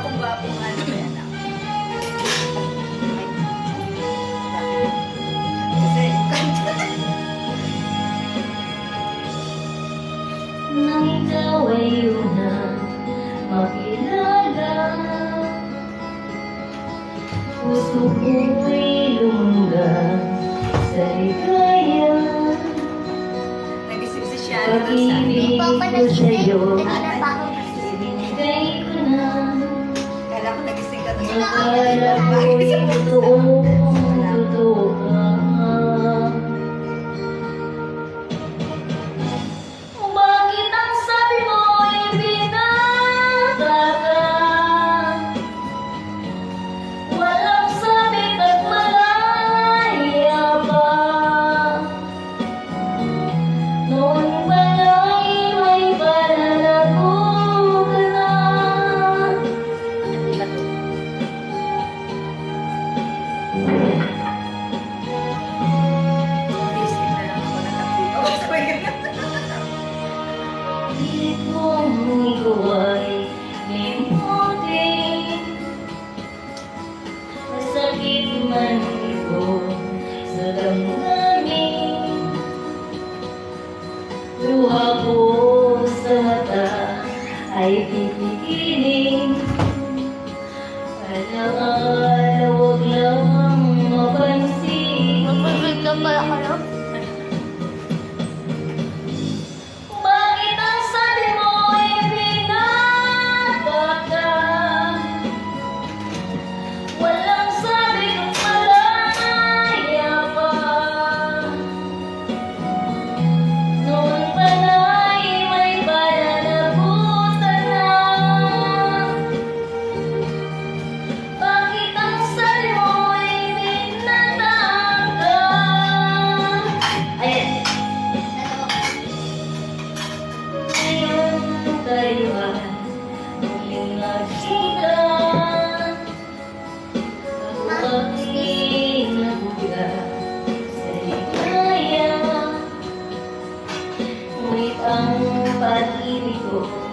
gwapong-gwapong ano yan. Nang ikaw'y unang makilala Puso ko'y lungga sa ligaya Pag-ibig ko sa'yo Pag-ibig ko sa'yo kong gawa'y limutin Masakit man ito sa damdamin Luha ko sa ay pipigil ang pag-ibig ko.